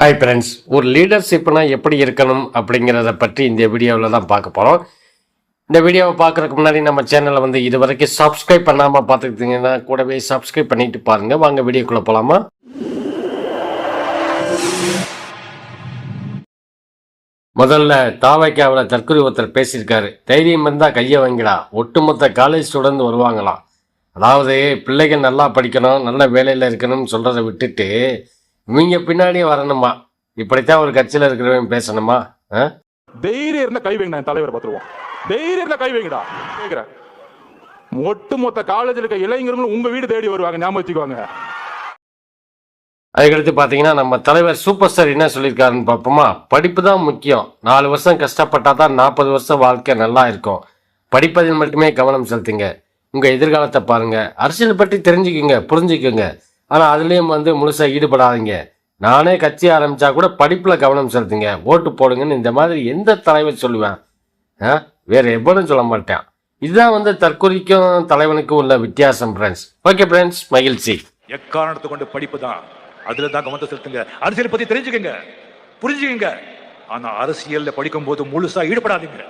Hi friends ஒரு லீடர்ஷிப்னா எப்படி இருக்கணும் அப்படிங்கிறத பற்றி இந்த வீடியோவில் தான் பார்க்க போகிறோம் இந்த வீடியோவை பார்க்குறதுக்கு முன்னாடி நம்ம சேனலை வந்து இது வரைக்கும் சப்ஸ்கிரைப் பண்ணாமல் பார்த்துக்கிட்டீங்கன்னா கூடவே சப்ஸ்கிரைப் பண்ணிட்டு பாருங்கள் வாங்க வீடியோக்குள்ளே போகலாமா முதல்ல தாவைக்காவில் தற்கொலை ஒருத்தர் பேசியிருக்காரு. தைரியம் இருந்தால் கையை வாங்கிடா. ஒட்டுமொத்த காலேஜ் ஸ்டூடெண்ட் வருவாங்களாம். அதாவது பிள்ளைகள் நல்லா படிக்கணும் நல்ல வேலையில் இருக்கணும்னு சொல்கிறத விட்டுட்டு இவங்க பின்னாடியே வரணுமா? இப்படித்தான் ஒரு கட்சியில் இருக்கிறவன் பேசணுமா? தைரியம் இருந்தா கை வைங்க தலைவரை பார்த்துருவோம். தைரியம் இருந்தா கை வைங்கடா. கேக்குறேன். ஒட்டு மொத்த காலேஜில் இருக்க இளைஞர்களும் உங்க வீடு தேடி வருவாங்க ஞாபகம் வச்சுக்கோங்க அதுக்கடுத்து பார்த்தீங்கன்னா நம்ம தலைவர் சூப்பர் ஸ்டார் என்ன சொல்லியிருக்காருன்னு பார்ப்போமா? படிப்பு தான் முக்கியம். நாலு வருஷம் கஷ்டப்பட்டா தான் நாற்பது வருஷம் வாழ்க்கை நல்லா இருக்கும். படிப்பதில் மட்டுமே கவனம் செலுத்துங்க. உங்கள் எதிர்காலத்தை பாருங்க. அரசியல் பற்றி தெரிஞ்சுக்குங்க புரிஞ்சுக்குங்க. ஆனால் அதுலேயும் வந்து முழுசாக ஈடுபடாதீங்க. நானே கட்சி ஆரம்பித்தா கூட படிப்பில் கவனம் செலுத்துங்க. ஓட்டு போடுங்கன்னு இந்த மாதிரி எந்த தலைவர் சொல்லுவேன்? ஆ? வேறு எவ்வளவும் சொல்ல மாட்டேன். இதுதான் வந்து தற்கொலைக்கும் தலைவனுக்கும் உள்ள வித்தியாசம் ஃப்ரெண்ட்ஸ் ஓகே ஃப்ரெண்ட்ஸ் மகிழ்ச்சி. எக்காரணத்தை கொண்டு படிப்பு தான் அதில் தான் கவனத்தை செலுத்துங்க. அரசியல் பற்றி தெரிஞ்சுக்கங்க. புரிஞ்சுக்கங்க. ஆனால் அரசியலில் படிக்கும் போது முழுசா ஈடுபடாதீங்க.